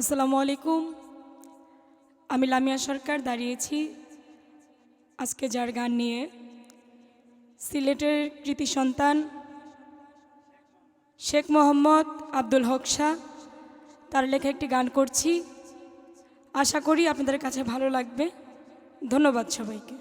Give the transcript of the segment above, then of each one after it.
আসসালামু আলাইকুম। আমি লামিয়া সরকার, দাঁড়িয়েছি আজকে যার গান নিয়ে। সিলেটের কৃতি সন্তান শেখ মোহাম্মদ আব্দুল হক শাহ, তার লেখা একটি গান করছি। আশা করি আপনাদের কাছে ভালো লাগবে। ধন্যবাদ সবাইকে।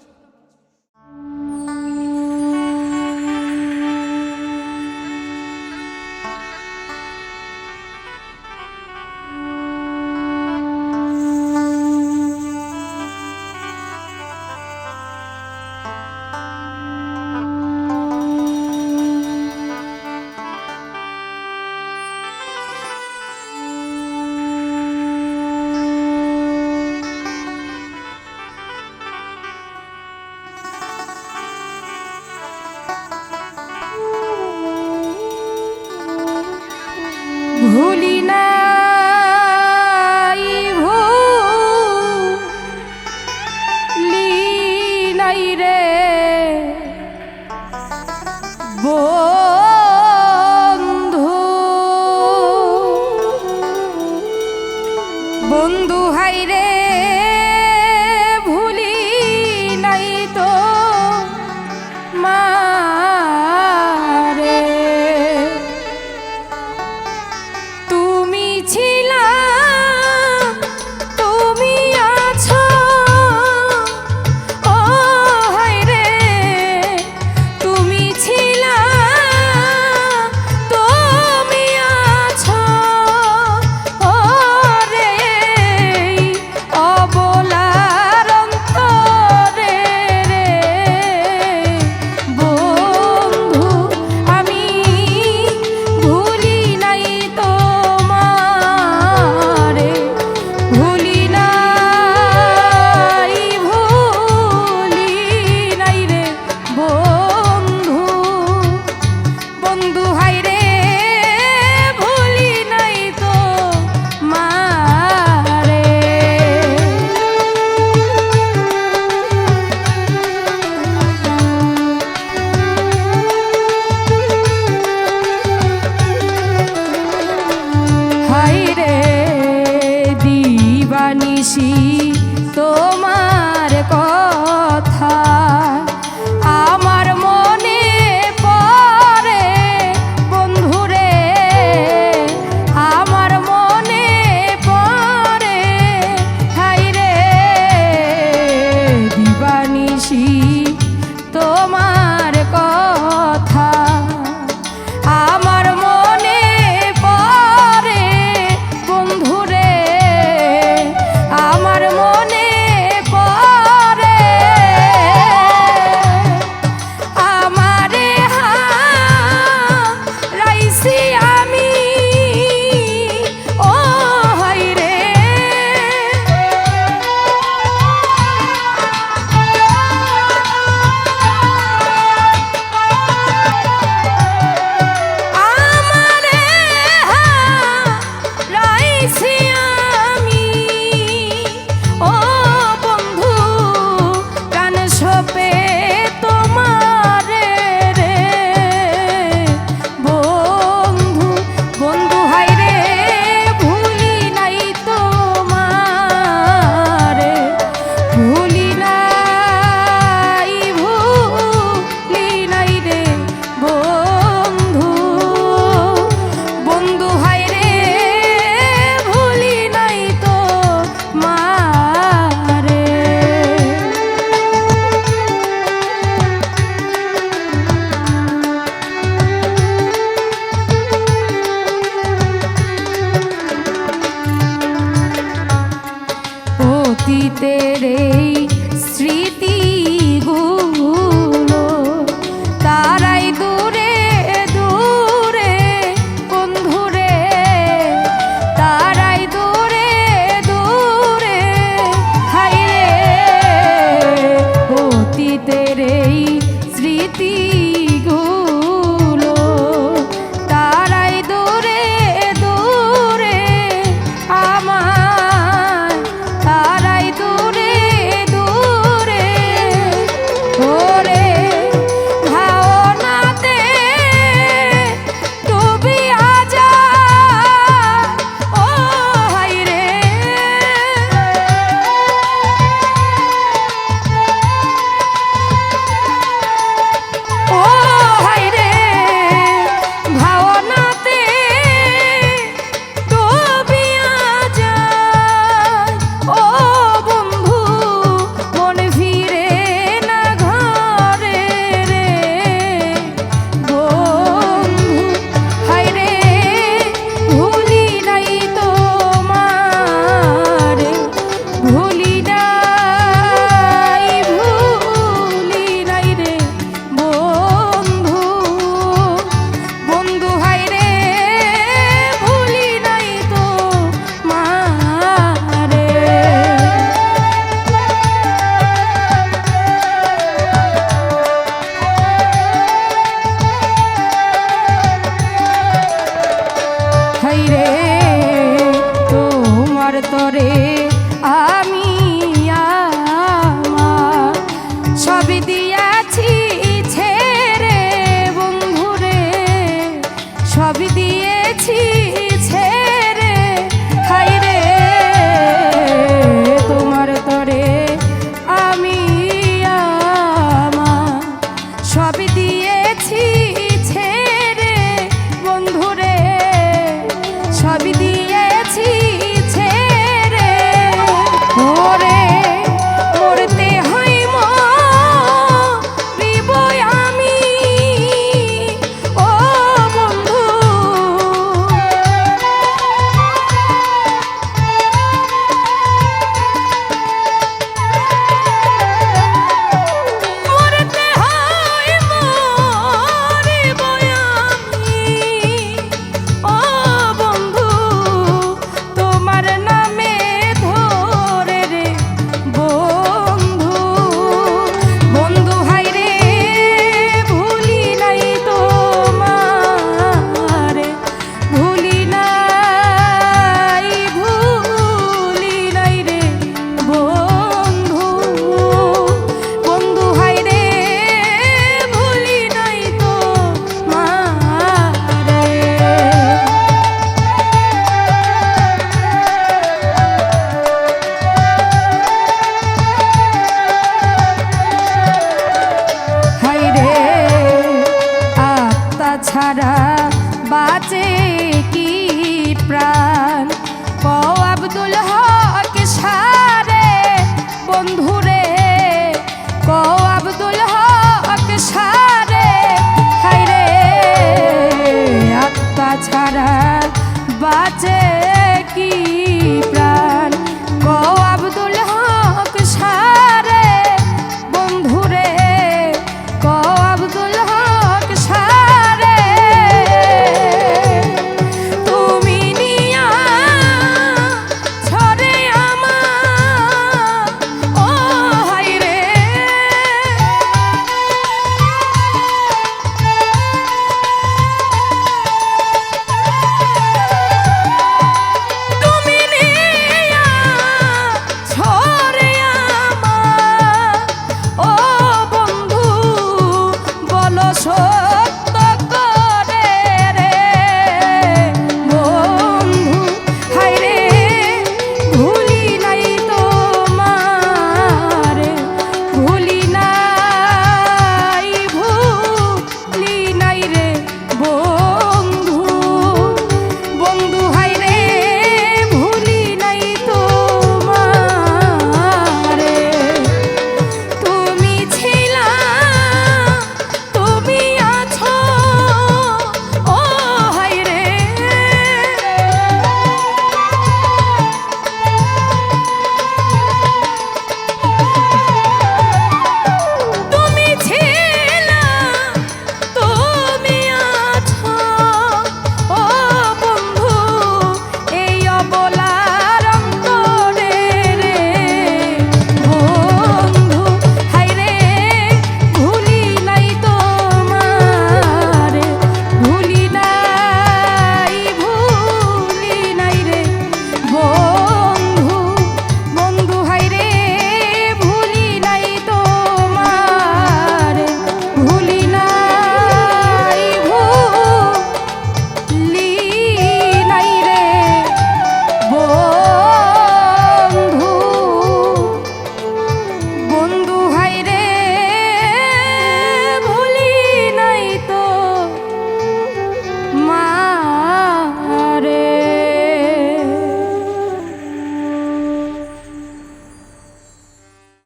তেরে